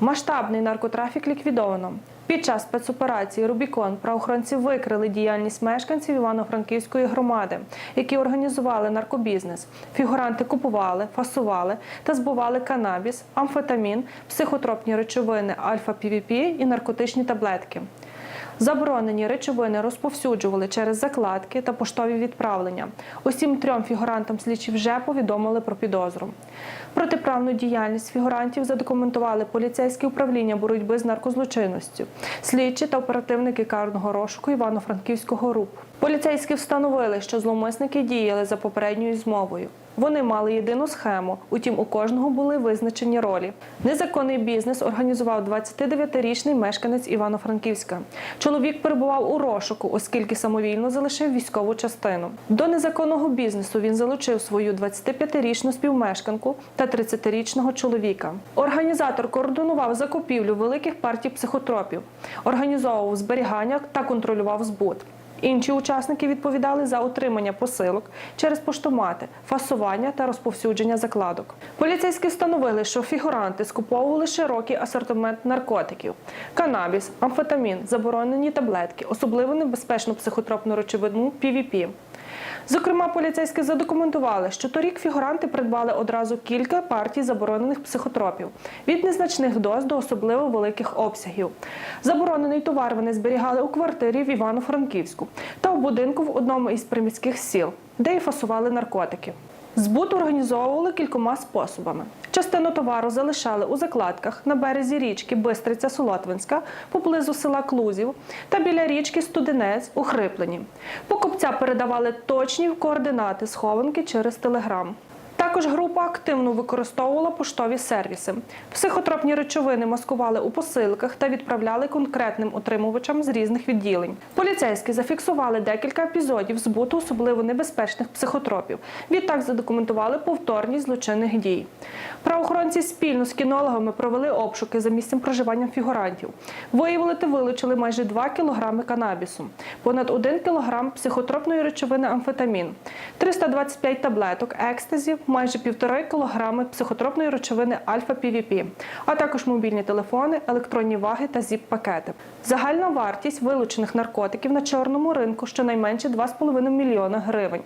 Масштабний наркотрафік ліквідовано. Під час спецоперації Рубікон правоохоронці викрили діяльність мешканців Івано-Франківської громади, які організували наркобізнес. Фігуранти купували, фасували та збували канабіс, амфетамін, психотропні речовини альфа-пвп і наркотичні таблетки. Заборонені речовини розповсюджували через закладки та поштові відправлення. Усім трьом фігурантам слідчі вже повідомили про підозру. Протиправну діяльність фігурантів задокументували поліцейське управління боротьби з наркозлочинністю, слідчі та оперативники карного розшуку Івано-Франківського РУП. Поліцейські встановили, що зловмисники діяли за попередньою змовою. Вони мали єдину схему, утім у кожного були визначені ролі. Незаконний бізнес організував 29-річний мешканець Івано-Франківська. Чоловік перебував у розшуку, оскільки самовільно залишив військову частину. До незаконного бізнесу він залучив свою 25-річну співмешканку та 30-річного чоловіка. Організатор координував закупівлю великих партій психотропів, організовував зберігання та контролював збут. Інші учасники відповідали за отримання посилок через поштомати, фасування та розповсюдження закладок. Поліцейські встановили, що фігуранти скуповували широкий асортимент наркотиків: канабіс, амфетамін, заборонені таблетки, особливо небезпечну психотропну речовину PVP. Зокрема, поліцейські задокументували, що торік фігуранти придбали одразу кілька партій заборонених психотропів від незначних доз до особливо великих обсягів. Заборонений товар вони зберігали у квартирі в Івано-Франківську та у будинку в одному із приміських сіл, де й фасували наркотики. Збут організовували кількома способами. Частину товару залишали у закладках на березі річки Бистриця Солотвинська, поблизу села Клузів та біля річки Студенець у Хриплені. Покупця передавали точні координати схованки через телеграм. Також група активно використовувала поштові сервіси. Психотропні речовини маскували у посилках та відправляли конкретним отримувачам з різних відділень. Поліцейські зафіксували декілька епізодів збуту особливо небезпечних психотропів. Відтак задокументували повторність злочинних дій. Правоохоронці спільно з кінологами провели обшуки за місцем проживання фігурантів. Виявили та вилучили майже 2 кілограми канабісу, понад 1 кілограм психотропної речовини амфетамін, 325 таблеток екстазі, майже 1,5 кілограми психотропної речовини альфа-півіпі, а також мобільні телефони, електронні ваги та зіп-пакети. Загальна вартість вилучених наркотиків на чорному ринку щонайменше 2,5 мільйона гривень.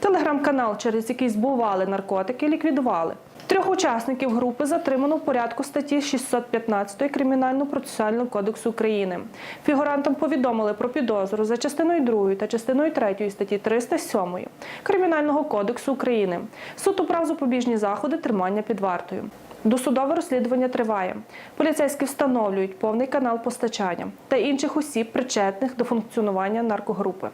Телеграм-канал, через який збували наркотики, ліквідували. Трьох учасників групи затримано в порядку статті 615 Кримінально-процесуального кодексу України. Фігурантам повідомили про підозру за частиною 2 та частиною 3 статті 307 Кримінального кодексу України. Суд управ запобіжні заходи тримання під вартою. Досудове розслідування триває. Поліцейські встановлюють повний канал постачання та інших осіб, причетних до функціонування наркогрупи.